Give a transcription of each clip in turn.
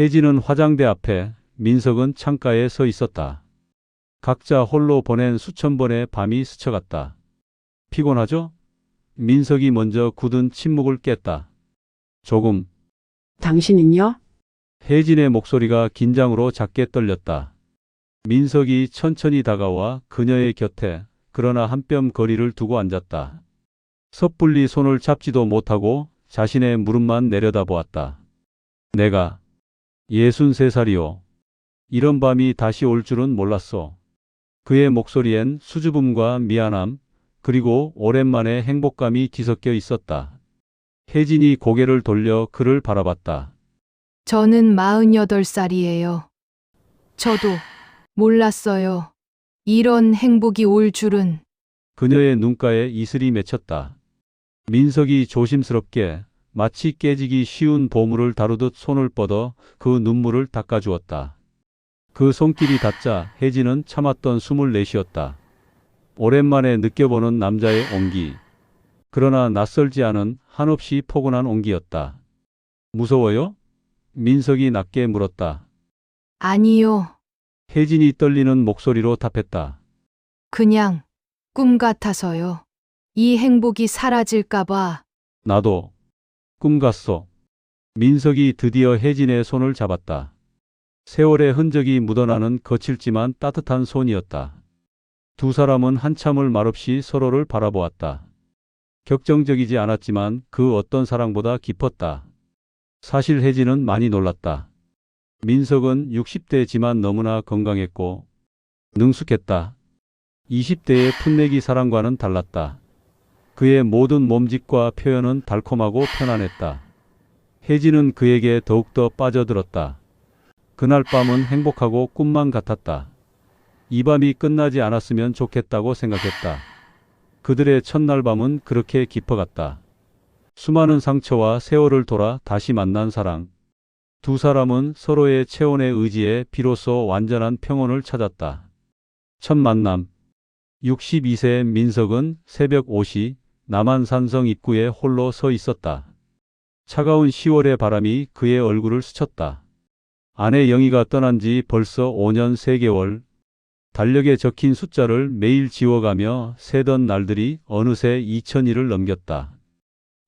혜진은 화장대 앞에, 민석은 창가에 서 있었다. 각자 홀로 보낸 수천 번의 밤이 스쳐갔다. 피곤하죠? 민석이 먼저 굳은 침묵을 깼다. 조금 당신은요? 혜진의 목소리가 긴장으로 작게 떨렸다. 민석이 천천히 다가와 그녀의 곁에 그러나 한 뼘 거리를 두고 앉았다. 섣불리 손을 잡지도 못하고 자신의 무릎만 내려다보았다. 내가 63살이요. 이런 밤이 다시 올 줄은 몰랐어. 그의 목소리엔 수줍음과 미안함, 그리고 오랜만에 행복감이 뒤섞여 있었다. 혜진이 고개를 돌려 그를 바라봤다. 저는 48살이에요. 저도 몰랐어요. 이런 행복이 올 줄은 그녀의 눈가에 이슬이 맺혔다. 민석이 조심스럽게 마치 깨지기 쉬운 보물을 다루듯 손을 뻗어 그 눈물을 닦아주었다. 그 손길이 닿자 혜진은 참았던 숨을 내쉬었다. 오랜만에 느껴보는 남자의 온기. 그러나 낯설지 않은 한없이 포근한 온기였다. 무서워요? 민석이 낮게 물었다. 아니요. 혜진이 떨리는 목소리로 답했다. 그냥 꿈 같아서요. 이 행복이 사라질까봐 나도 꿈 같소. 민석이 드디어 혜진의 손을 잡았다. 세월의 흔적이 묻어나는 거칠지만 따뜻한 손이었다. 두 사람은 한참을 말없이 서로를 바라보았다. 격정적이지 않았지만 그 어떤 사랑보다 깊었다. 사실 혜진은 많이 놀랐다. 민석은 60대지만 너무나 건강했고 능숙했다. 20대의 풋내기 사랑과는 달랐다. 그의 모든 몸짓과 표현은 달콤하고 편안했다. 혜진은 그에게 더욱더 빠져들었다. 그날 밤은 행복하고 꿈만 같았다. 이 밤이 끝나지 않았으면 좋겠다고 생각했다. 그들의 첫날 밤은 그렇게 깊어갔다. 수많은 상처와 세월을 돌아 다시 만난 사랑. 두 사람은 서로의 체온의 의지에 비로소 완전한 평온을 찾았다. 첫 만남. 62세 민석은 새벽 5시 남한산성 입구에 홀로 서 있었다. 차가운 10월의 바람이 그의 얼굴을 스쳤다. 아내 영희가 떠난 지 벌써 5년 3개월. 달력에 적힌 숫자를 매일 지워가며 세던 날들이 어느새 2000일을 넘겼다.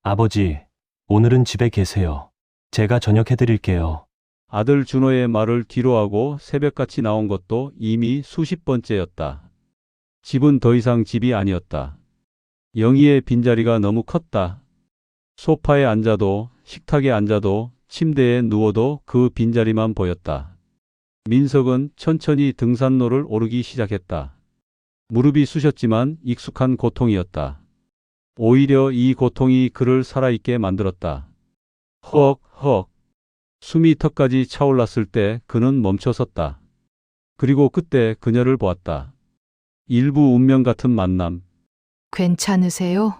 아버지, 오늘은 집에 계세요. 제가 저녁 해드릴게요. 아들 준호의 말을 뒤로하고 새벽같이 나온 것도 이미 수십 번째였다. 집은 더 이상 집이 아니었다. 영희의 빈자리가 너무 컸다. 소파에 앉아도 식탁에 앉아도 침대에 누워도 그 빈자리만 보였다. 민석은 천천히 등산로를 오르기 시작했다. 무릎이 쑤셨지만 익숙한 고통이었다. 오히려 이 고통이 그를 살아있게 만들었다. 헉, 헉. 숨이 턱까지 차올랐을 때 그는 멈춰섰다. 그리고 그때 그녀를 보았다. 일부 운명 같은 만남. 괜찮으세요?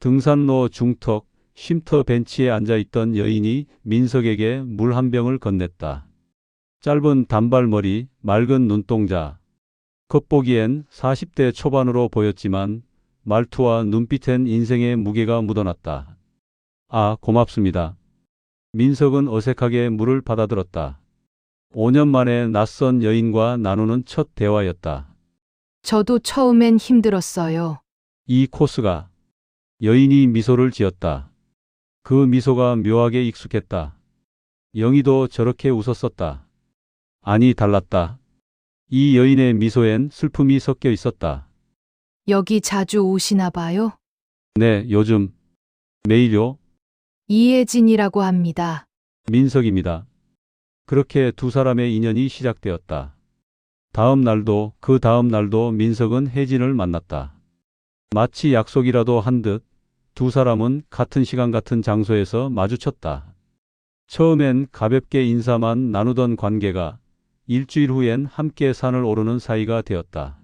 등산로 중턱 쉼터 벤치에 앉아 있던 여인이 민석에게 물 한 병을 건넸다. 짧은 단발머리, 맑은 눈동자. 겉보기엔 40대 초반으로 보였지만 말투와 눈빛엔 인생의 무게가 묻어났다. 아, 고맙습니다. 민석은 어색하게 물을 받아들었다. 5년 만에 낯선 여인과 나누는 첫 대화였다. 저도 처음엔 힘들었어요. 이 코스가 여인이 미소를 지었다. 그 미소가 묘하게 익숙했다. 영희도 저렇게 웃었었다. 아니 달랐다. 이 여인의 미소엔 슬픔이 섞여 있었다. 여기 자주 오시나 봐요? 네, 요즘 매일요. 이혜진이라고 합니다. 민석입니다. 그렇게 두 사람의 인연이 시작되었다. 다음 날도 그 다음 날도 민석은 혜진을 만났다. 마치 약속이라도 한 듯 두 사람은 같은 시간 같은 장소에서 마주쳤다. 처음엔 가볍게 인사만 나누던 관계가 일주일 후엔 함께 산을 오르는 사이가 되었다.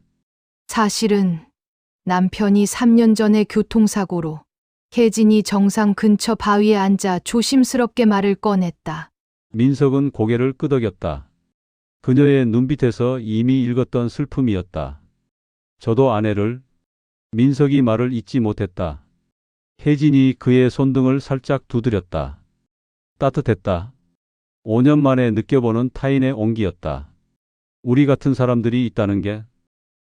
사실은 남편이 3년 전에 교통사고로 혜진이 정상 근처 바위에 앉아 조심스럽게 말을 꺼냈다. 민석은 고개를 끄덕였다. 그녀의 눈빛에서 이미 읽었던 슬픔이었다. 저도 아내를 민석이 말을 잊지 못했다. 혜진이 그의 손등을 살짝 두드렸다. 따뜻했다. 5년 만에 느껴보는 타인의 온기였다. 우리 같은 사람들이 있다는 게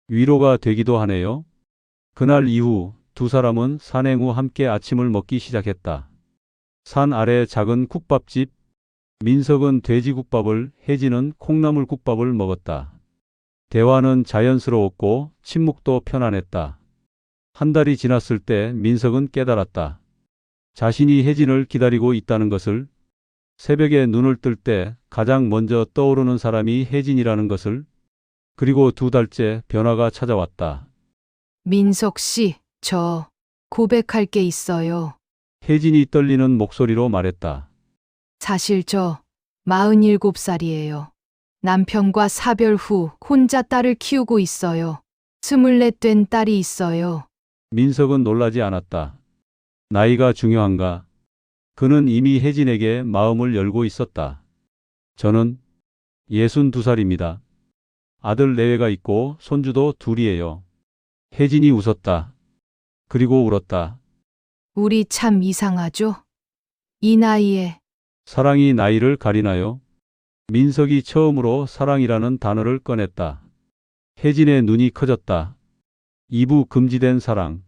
위로가 되기도 하네요. 그날 이후 두 사람은 산행 후 함께 아침을 먹기 시작했다. 산 아래 작은 국밥집, 민석은 돼지국밥을, 혜진은 콩나물국밥을 먹었다. 대화는 자연스러웠고 침묵도 편안했다. 한 달이 지났을 때 민석은 깨달았다. 자신이 혜진을 기다리고 있다는 것을 새벽에 눈을 뜰 때 가장 먼저 떠오르는 사람이 혜진이라는 것을 그리고 두 달째 변화가 찾아왔다. 민석 씨, 저 고백할 게 있어요. 혜진이 떨리는 목소리로 말했다. 사실 저 47살이에요. 남편과 사별 후 혼자 딸을 키우고 있어요. 스물넷 된 딸이 있어요. 민석은 놀라지 않았다. 나이가 중요한가? 그는 이미 혜진에게 마음을 열고 있었다. 저는 62살입니다. 아들 내외가 있고 손주도 둘이에요. 혜진이 웃었다. 그리고 울었다. 우리 참 이상하죠? 이 나이에 사랑이 나이를 가리나요? 민석이 처음으로 사랑이라는 단어를 꺼냈다. 혜진의 눈이 커졌다. 이부 금지된 사랑.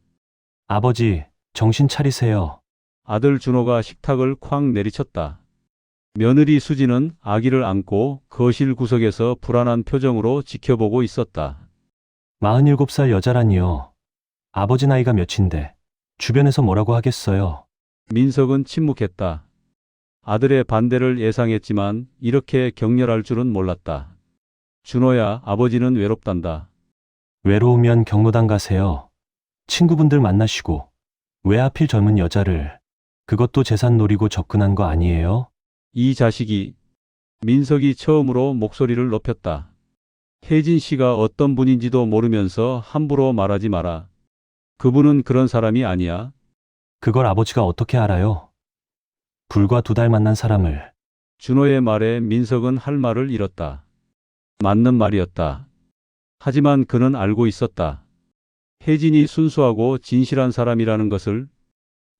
아버지, 정신 차리세요. 아들 준호가 식탁을 쾅 내리쳤다. 며느리 수지는 아기를 안고 거실 구석에서 불안한 표정으로 지켜보고 있었다. 47살 여자라니요. 아버지 나이가 몇인데 주변에서 뭐라고 하겠어요. 민석은 침묵했다. 아들의 반대를 예상했지만 이렇게 격렬할 줄은 몰랐다. 준호야, 아버지는 외롭단다. 외로우면 경로당 가세요. 친구분들 만나시고 왜 하필 젊은 여자를 그것도 재산 노리고 접근한 거 아니에요? 이 자식이 민석이 처음으로 목소리를 높였다. 혜진 씨가 어떤 분인지도 모르면서 함부로 말하지 마라. 그분은 그런 사람이 아니야. 그걸 아버지가 어떻게 알아요? 불과 두 달 만난 사람을 준호의 말에 민석은 할 말을 잃었다. 맞는 말이었다. 하지만 그는 알고 있었다. 혜진이 순수하고 진실한 사람이라는 것을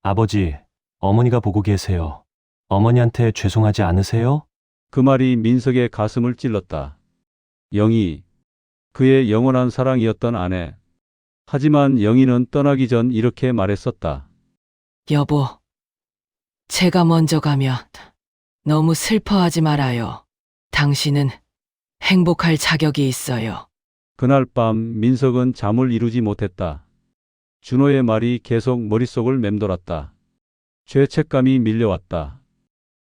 아버지, 어머니가 보고 계세요. 어머니한테 죄송하지 않으세요? 그 말이 민석의 가슴을 찔렀다. 영희, 그의 영원한 사랑이었던 아내. 하지만 영희는 떠나기 전 이렇게 말했었다. 여보, 제가 먼저 가면 너무 슬퍼하지 말아요. 당신은 행복할 자격이 있어요. 그날 밤 민석은 잠을 이루지 못했다. 준호의 말이 계속 머릿속을 맴돌았다. 죄책감이 밀려왔다.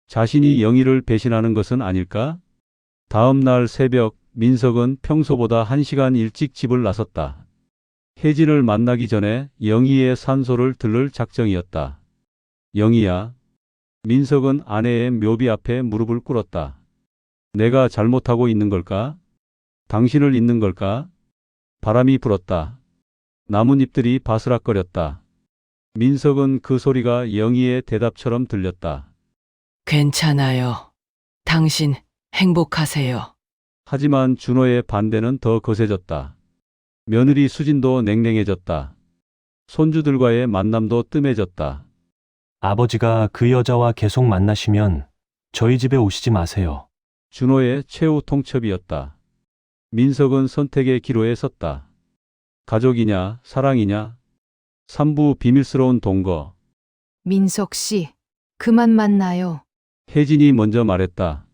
자신이 영희를 배신하는 것은 아닐까? 다음 날 새벽 민석은 평소보다 한 시간 일찍 집을 나섰다. 혜진을 만나기 전에 영희의 산소를 들를 작정이었다. 영희야. 민석은 아내의 묘비 앞에 무릎을 꿇었다. 내가 잘못하고 있는 걸까? 당신을 잊는 걸까? 바람이 불었다. 나뭇잎들이 바스락거렸다. 민석은 그 소리가 영희의 대답처럼 들렸다. 괜찮아요. 당신 행복하세요. 하지만 준호의 반대는 더 거세졌다. 며느리 수진도 냉랭해졌다. 손주들과의 만남도 뜸해졌다. 아버지가 그 여자와 계속 만나시면 저희 집에 오시지 마세요. 준호의 최후 통첩이었다. 민석은 선택의 기로에 섰다. 가족이냐, 사랑이냐? 삼부 비밀스러운 동거. 민석 씨, 그만 만나요. 혜진이 먼저 말했다.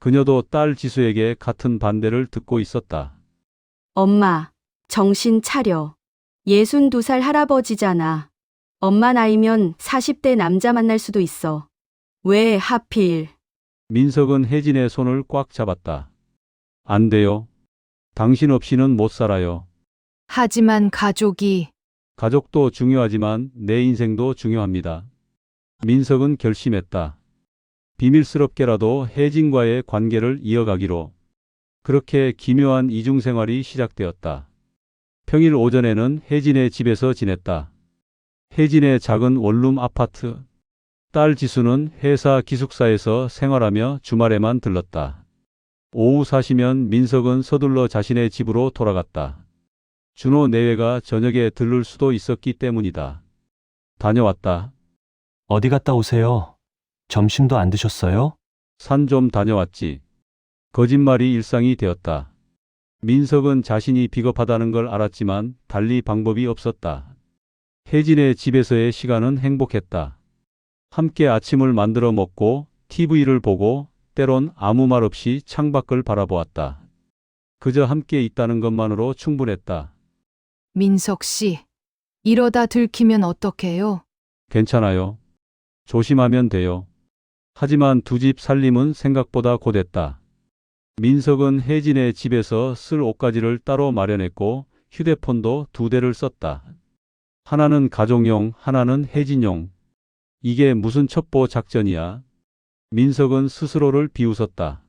그녀도 딸 지수에게 같은 반대를 듣고 있었다. 엄마, 정신 차려. 62살 할아버지잖아. 엄마 나이면 40대 남자 만날 수도 있어. 왜 하필? 민석은 혜진의 손을 꽉 잡았다. 안 돼요. 당신 없이는 못 살아요. 하지만 가족이 가족도 중요하지만 내 인생도 중요합니다. 민석은 결심했다. 비밀스럽게라도 혜진과의 관계를 이어가기로. 그렇게 기묘한 이중생활이 시작되었다. 평일 오전에는 혜진의 집에서 지냈다. 혜진의 작은 원룸 아파트. 딸 지수는 회사 기숙사에서 생활하며 주말에만 들렀다. 오후 4시면 민석은 서둘러 자신의 집으로 돌아갔다. 준호 내외가 저녁에 들를 수도 있었기 때문이다. 다녀왔다. 어디 갔다 오세요? 점심도 안 드셨어요? 산 좀 다녀왔지. 거짓말이 일상이 되었다. 민석은 자신이 비겁하다는 걸 알았지만 달리 방법이 없었다. 혜진의 집에서의 시간은 행복했다. 함께 아침을 만들어 먹고 TV를 보고 때론 아무 말 없이 창밖을 바라보았다. 그저 함께 있다는 것만으로 충분했다. 민석 씨, 이러다 들키면 어떡해요? 괜찮아요. 조심하면 돼요. 하지만 두 집 살림은 생각보다 고됐다. 민석은 혜진의 집에서 쓸 옷가지를 따로 마련했고 휴대폰도 두 대를 썼다. 하나는 가족용, 하나는 혜진용. 이게 무슨 첩보 작전이야? 민석은 스스로를 비웃었다.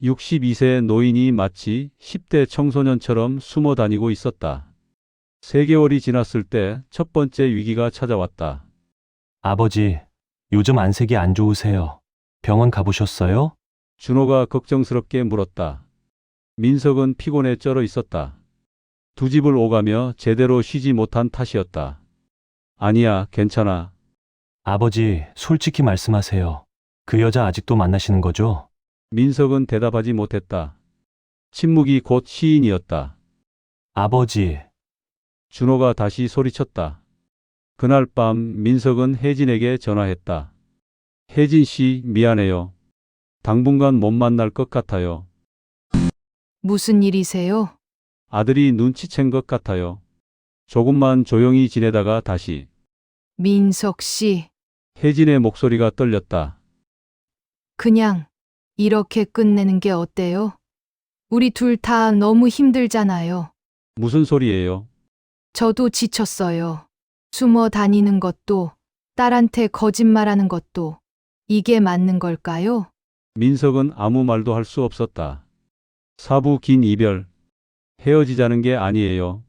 62세 노인이 마치 10대 청소년처럼 숨어 다니고 있었다. 3개월이 지났을 때 첫 번째 위기가 찾아왔다. 아버지, 요즘 안색이 안 좋으세요. 병원 가보셨어요? 준호가 걱정스럽게 물었다. 민석은 피곤에 쩔어 있었다. 두 집을 오가며 제대로 쉬지 못한 탓이었다. 아니야, 괜찮아. 아버지, 솔직히 말씀하세요. 그 여자 아직도 만나시는 거죠? 민석은 대답하지 못했다. 침묵이 곧 시인이었다. 아버지, 준호가 다시 소리쳤다. 그날 밤 민석은 혜진에게 전화했다. 혜진 씨, 미안해요. 당분간 못 만날 것 같아요. 무슨 일이세요? 아들이 눈치챈 것 같아요. 조금만 조용히 지내다가 다시 민석 씨, 혜진의 목소리가 떨렸다. 그냥 이렇게 끝내는 게 어때요? 우리 둘 다 너무 힘들잖아요. 무슨 소리예요? 저도 지쳤어요. 숨어 다니는 것도, 딸한테 거짓말하는 것도, 이게 맞는 걸까요? 민석은 아무 말도 할 수 없었다. 사부 긴 이별. 헤어지자는 게 아니에요.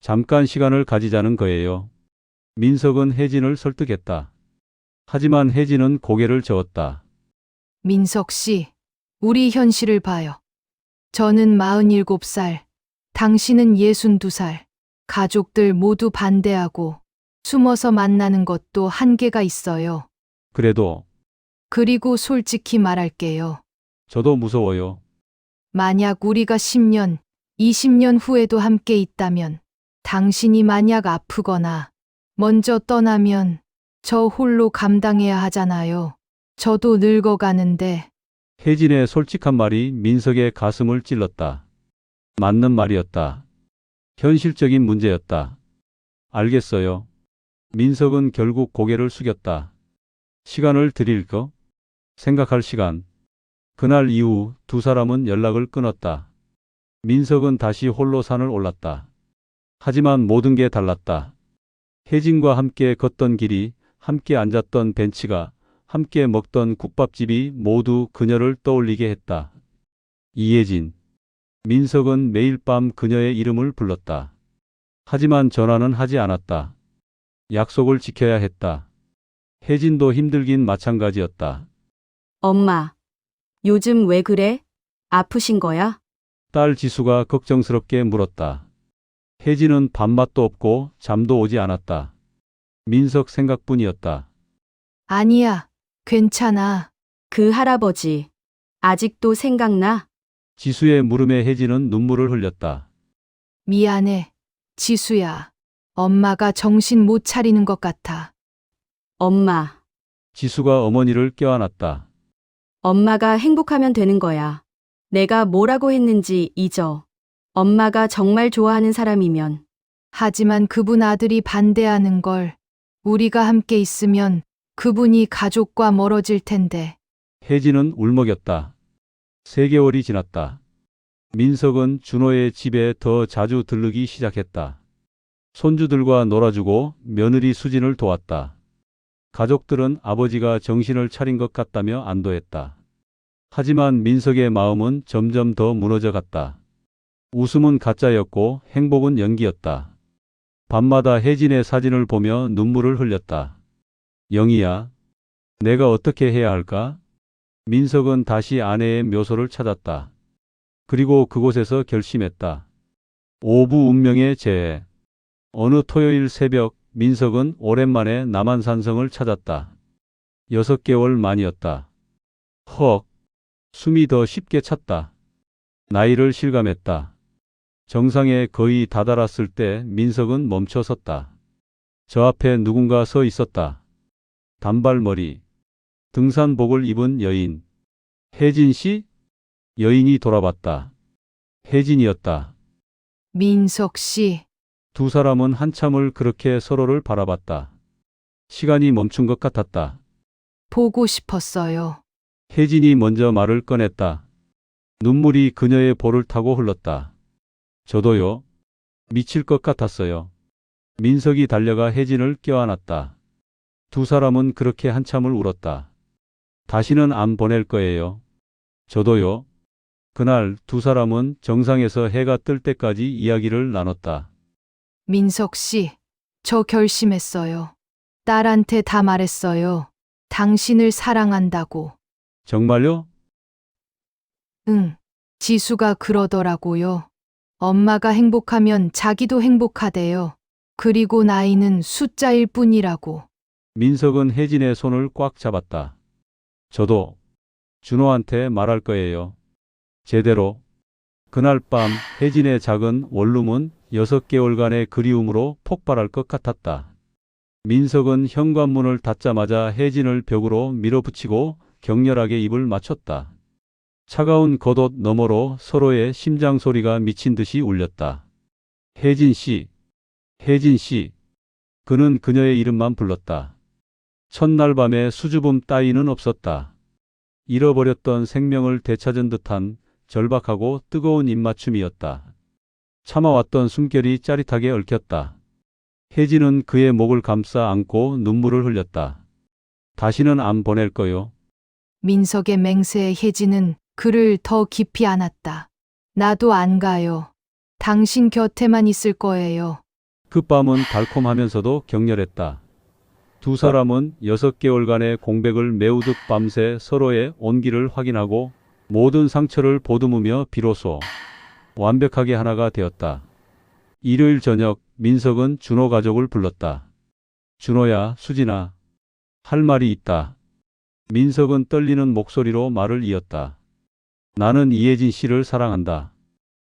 잠깐 시간을 가지자는 거예요. 민석은 혜진을 설득했다. 하지만 혜진은 고개를 저었다. 민석 씨, 우리 현실을 봐요. 저는 47살, 당신은 62살. 가족들 모두 반대하고 숨어서 만나는 것도 한계가 있어요. 그래도 그리고 솔직히 말할게요. 저도 무서워요. 만약 우리가 10년, 20년 후에도 함께 있다면, 당신이 만약 아프거나 먼저 떠나면 저 홀로 감당해야 하잖아요. 저도 늙어가는데 혜진의 솔직한 말이 민석의 가슴을 찔렀다. 맞는 말이었다. 현실적인 문제였다. 알겠어요. 민석은 결국 고개를 숙였다. 시간을 드릴 거? 생각할 시간. 그날 이후 두 사람은 연락을 끊었다. 민석은 다시 홀로 산을 올랐다. 하지만 모든 게 달랐다. 혜진과 함께 걷던 길이, 함께 앉았던 벤치가, 함께 먹던 국밥집이 모두 그녀를 떠올리게 했다. 이혜진. 민석은 매일 밤 그녀의 이름을 불렀다. 하지만 전화는 하지 않았다. 약속을 지켜야 했다. 혜진도 힘들긴 마찬가지였다. 엄마, 요즘 왜 그래? 아프신 거야? 딸 지수가 걱정스럽게 물었다. 혜진은 밥맛도 없고 잠도 오지 않았다. 민석 생각뿐이었다. 아니야, 괜찮아. 그 할아버지. 아직도 생각나? 지수의 물음에 혜진은 눈물을 흘렸다. 미안해. 지수야. 엄마가 정신 못 차리는 것 같아. 엄마. 지수가 어머니를 껴안았다. 엄마가 행복하면 되는 거야. 내가 뭐라고 했는지 잊어. 엄마가 정말 좋아하는 사람이면. 하지만 그분 아들이 반대하는 걸 우리가 함께 있으면 그분이 가족과 멀어질 텐데. 혜진은 울먹였다. 세 개월이 지났다. 민석은 준호의 집에 더 자주 들르기 시작했다. 손주들과 놀아주고 며느리 수진을 도왔다. 가족들은 아버지가 정신을 차린 것 같다며 안도했다. 하지만 민석의 마음은 점점 더 무너져 갔다. 웃음은 가짜였고 행복은 연기였다. 밤마다 혜진의 사진을 보며 눈물을 흘렸다. 영희야, 내가 어떻게 해야 할까? 민석은 다시 아내의 묘소를 찾았다. 그리고 그곳에서 결심했다. 오부 운명의 재해. 어느 토요일 새벽 민석은 오랜만에 남한산성을 찾았다. 여섯 개월 만이었다. 헉. 숨이 더 쉽게 찼다. 나이를 실감했다. 정상에 거의 다다랐을 때 민석은 멈춰 섰다. 저 앞에 누군가 서 있었다. 단발머리, 등산복을 입은 여인. 혜진 씨? 여인이 돌아봤다. 혜진이었다. 민석 씨, 두 사람은 한참을 그렇게 서로를 바라봤다. 시간이 멈춘 것 같았다. 보고 싶었어요. 혜진이 먼저 말을 꺼냈다. 눈물이 그녀의 볼을 타고 흘렀다. 저도요. 미칠 것 같았어요. 민석이 달려가 혜진을 껴안았다. 두 사람은 그렇게 한참을 울었다. 다시는 안 보낼 거예요. 저도요. 그날 두 사람은 정상에서 해가 뜰 때까지 이야기를 나눴다. 민석 씨, 저 결심했어요. 딸한테 다 말했어요. 당신을 사랑한다고. 정말요? 응. 지수가 그러더라고요. 엄마가 행복하면 자기도 행복하대요. 그리고 나이는 숫자일 뿐이라고. 민석은 혜진의 손을 꽉 잡았다. 저도 준호한테 말할 거예요. 제대로. 그날 밤 혜진의 작은 원룸은 여섯 개월간의 그리움으로 폭발할 것 같았다. 민석은 현관문을 닫자마자 혜진을 벽으로 밀어붙이고 격렬하게 입을 맞췄다. 차가운 겉옷 너머로 서로의 심장 소리가 미친 듯이 울렸다. 혜진 씨, 혜진 씨. 그는 그녀의 이름만 불렀다. 첫날 밤에 수줍음 따위는 없었다. 잃어버렸던 생명을 되찾은 듯한 절박하고 뜨거운 입맞춤이었다. 참아왔던 숨결이 짜릿하게 얽혔다. 혜진은 그의 목을 감싸 안고 눈물을 흘렸다. 다시는 안 보낼 거요. 민석의 맹세에 혜진은 그를 더 깊이 안았다. 나도 안 가요. 당신 곁에만 있을 거예요. 그 밤은 달콤하면서도 격렬했다. 두 사람은 여섯 개월간의 공백을 메우듯 밤새 서로의 온기를 확인하고 모든 상처를 보듬으며 비로소 완벽하게 하나가 되었다. 일요일 저녁 민석은 준호 가족을 불렀다. 준호야, 수진아. 할 말이 있다. 민석은 떨리는 목소리로 말을 이었다. 나는 이혜진 씨를 사랑한다.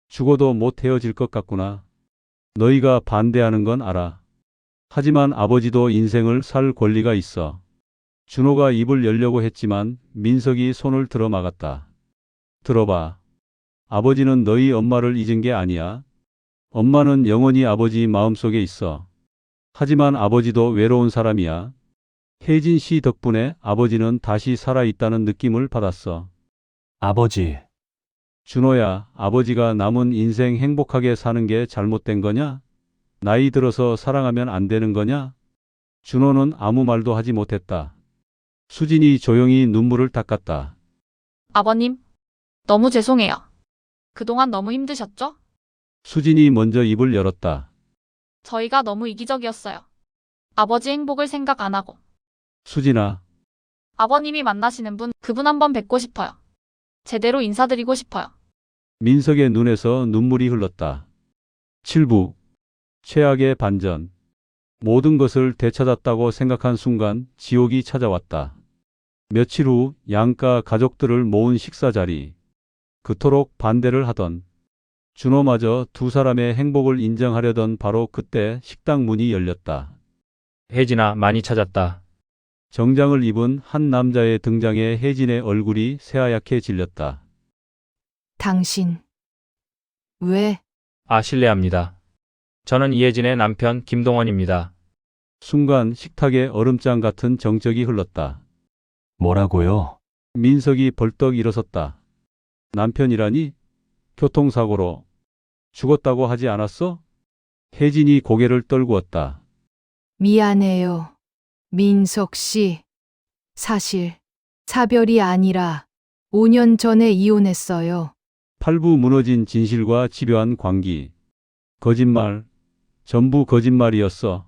죽어도 못 헤어질 것 같구나. 너희가 반대하는 건 알아. 하지만 아버지도 인생을 살 권리가 있어. 준호가 입을 열려고 했지만 민석이 손을 들어 막았다. 들어봐. 아버지는 너희 엄마를 잊은 게 아니야. 엄마는 영원히 아버지 마음속에 있어. 하지만 아버지도 외로운 사람이야. 혜진 씨 덕분에 아버지는 다시 살아있다는 느낌을 받았어. 아버지, 준호야, 아버지가 남은 인생 행복하게 사는 게 잘못된 거냐? 나이 들어서 사랑하면 안 되는 거냐? 준호는 아무 말도 하지 못했다. 수진이 조용히 눈물을 닦았다. 아버님, 너무 죄송해요. 그동안 너무 힘드셨죠? 수진이 먼저 입을 열었다. 저희가 너무 이기적이었어요. 아버지 행복을 생각 안 하고. 수진아, 아버님이 만나시는 분, 그분 한번 뵙고 싶어요. 제대로 인사드리고 싶어요. 민석의 눈에서 눈물이 흘렀다. 7부 최악의 반전 모든 것을 되찾았다고 생각한 순간 지옥이 찾아왔다. 며칠 후 양가 가족들을 모은 식사 자리. 그토록 반대를 하던 준호마저 두 사람의 행복을 인정하려던 바로 그때 식당 문이 열렸다. 혜진아, 많이 찾았다. 정장을 입은 한 남자의 등장에 혜진의 얼굴이 새하얗게 질렸다. 당신. 왜? 아, 실례합니다. 저는 이혜진의 남편 김동원입니다. 순간 식탁에 얼음장 같은 정적이 흘렀다. 뭐라고요? 민석이 벌떡 일어섰다. 남편이라니? 교통사고로 죽었다고 하지 않았어? 혜진이 고개를 떨구었다. 미안해요. 민석 씨. 사실, 사별이 아니라 5년 전에 이혼했어요. 팔부 무너진 진실과 집요한 광기. 거짓말. 전부 거짓말이었어.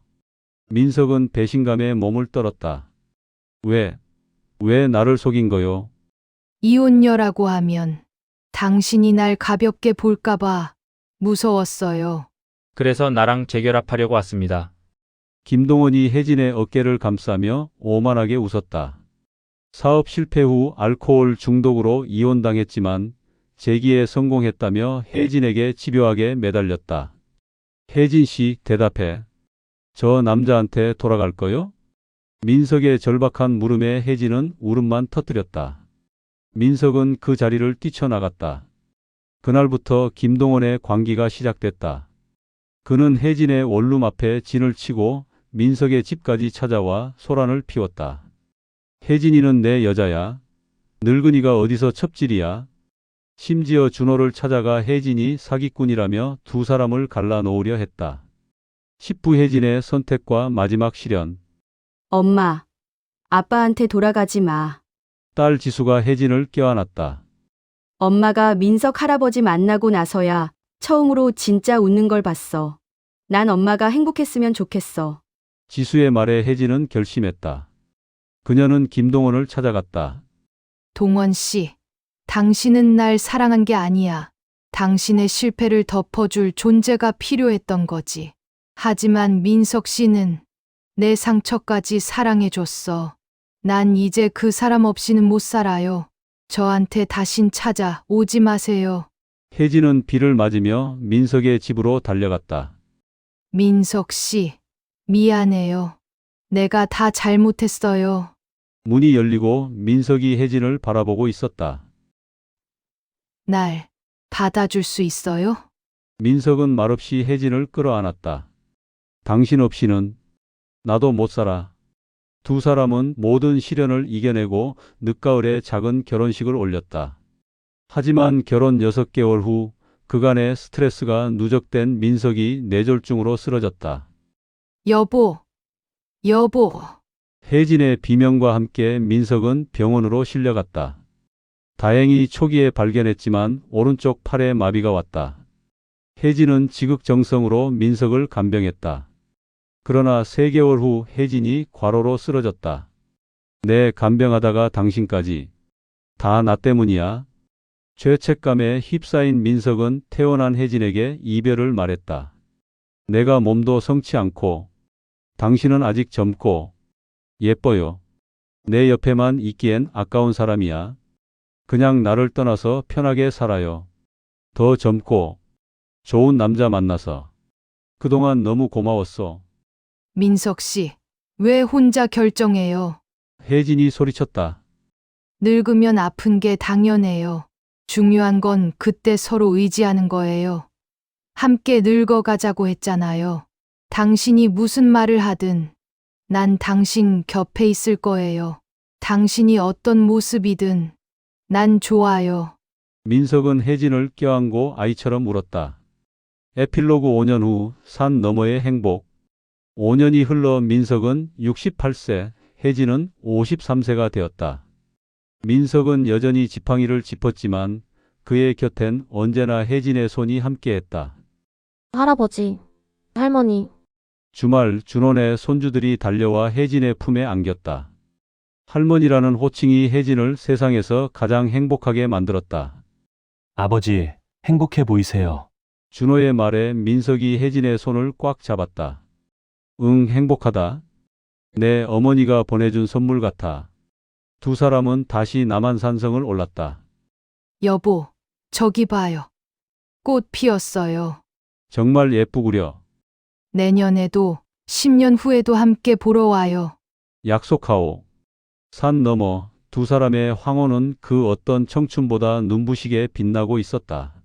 민석은 배신감에 몸을 떨었다. 왜, 왜 나를 속인 거요? 이혼녀라고 하면 당신이 날 가볍게 볼까봐 무서웠어요. 그래서 나랑 재결합하려고 왔습니다. 김동원이 혜진의 어깨를 감싸며 오만하게 웃었다. 사업 실패 후 알코올 중독으로 이혼당했지만 재기에 성공했다며 혜진에게 집요하게 매달렸다. 혜진 씨 대답해. 저 남자한테 돌아갈 거요? 민석의 절박한 물음에 혜진은 울음만 터뜨렸다. 민석은 그 자리를 뛰쳐나갔다. 그날부터 김동원의 관기가 시작됐다. 그는 혜진의 원룸 앞에 진을 치고 민석의 집까지 찾아와 소란을 피웠다. 혜진이는 내 여자야. 늙은이가 어디서 첩질이야. 심지어 준호를 찾아가 혜진이 사기꾼이라며 두 사람을 갈라놓으려 했다. 10부 혜진의 선택과 마지막 실현. 엄마, 아빠한테 돌아가지 마. 딸 지수가 혜진을 껴안았다. 엄마가 민석 할아버지 만나고 나서야 처음으로 진짜 웃는 걸 봤어. 난 엄마가 행복했으면 좋겠어. 지수의 말에 혜진은 결심했다. 그녀는 김동원을 찾아갔다. 동원 씨, 당신은 날 사랑한 게 아니야. 당신의 실패를 덮어줄 존재가 필요했던 거지. 하지만 민석 씨는 내 상처까지 사랑해줬어. 난 이제 그 사람 없이는 못 살아요. 저한테 다신 찾아 오지 마세요. 혜진은 비를 맞으며 민석의 집으로 달려갔다. 민석 씨, 미안해요. 내가 다 잘못했어요. 문이 열리고 민석이 혜진을 바라보고 있었다. 날 받아줄 수 있어요? 민석은 말없이 혜진을 끌어안았다. 당신 없이는 나도 못 살아. 두 사람은 모든 시련을 이겨내고 늦가을에 작은 결혼식을 올렸다. 하지만 결혼 6개월 후 그간의 스트레스가 누적된 민석이 뇌졸중으로 쓰러졌다. 여보, 여보. 혜진의 비명과 함께 민석은 병원으로 실려갔다. 다행히 초기에 발견했지만 오른쪽 팔에 마비가 왔다. 혜진은 지극정성으로 민석을 간병했다. 그러나 3개월 후 혜진이 과로로 쓰러졌다. 내 간병하다가 당신까지. 다 나 때문이야. 죄책감에 휩싸인 민석은 태어난 혜진에게 이별을 말했다. 내가 몸도 성치 않고 당신은 아직 젊고 예뻐요. 내 옆에만 있기엔 아까운 사람이야. 그냥 나를 떠나서 편하게 살아요. 더 젊고 좋은 남자 만나서. 그동안 너무 고마웠어. 민석 씨, 왜 혼자 결정해요? 혜진이 소리쳤다. 늙으면 아픈 게 당연해요. 중요한 건 그때 서로 의지하는 거예요. 함께 늙어가자고 했잖아요. 당신이 무슨 말을 하든 난 당신 곁에 있을 거예요. 당신이 어떤 모습이든 난 좋아요. 민석은 혜진을 껴안고 아이처럼 울었다. 에필로그 5년 후 산 너머의 행복. 5년이 흘러 민석은 68세, 혜진은 53세가 되었다. 민석은 여전히 지팡이를 짚었지만 그의 곁엔 언제나 혜진의 손이 함께했다. 할아버지, 할머니, 주말 준원의 손주들이 달려와 혜진의 품에 안겼다. 할머니라는 호칭이 혜진을 세상에서 가장 행복하게 만들었다. 아버지, 행복해 보이세요. 준호의 말에 민석이 혜진의 손을 꽉 잡았다. 응, 행복하다. 내 어머니가 보내준 선물 같아. 두 사람은 다시 남한산성을 올랐다. 여보, 저기 봐요. 꽃 피었어요. 정말 예쁘구려. 내년에도 10년 후에도 함께 보러 와요. 약속하오. 산 너머 두 사람의 황혼은 그 어떤 청춘보다 눈부시게 빛나고 있었다.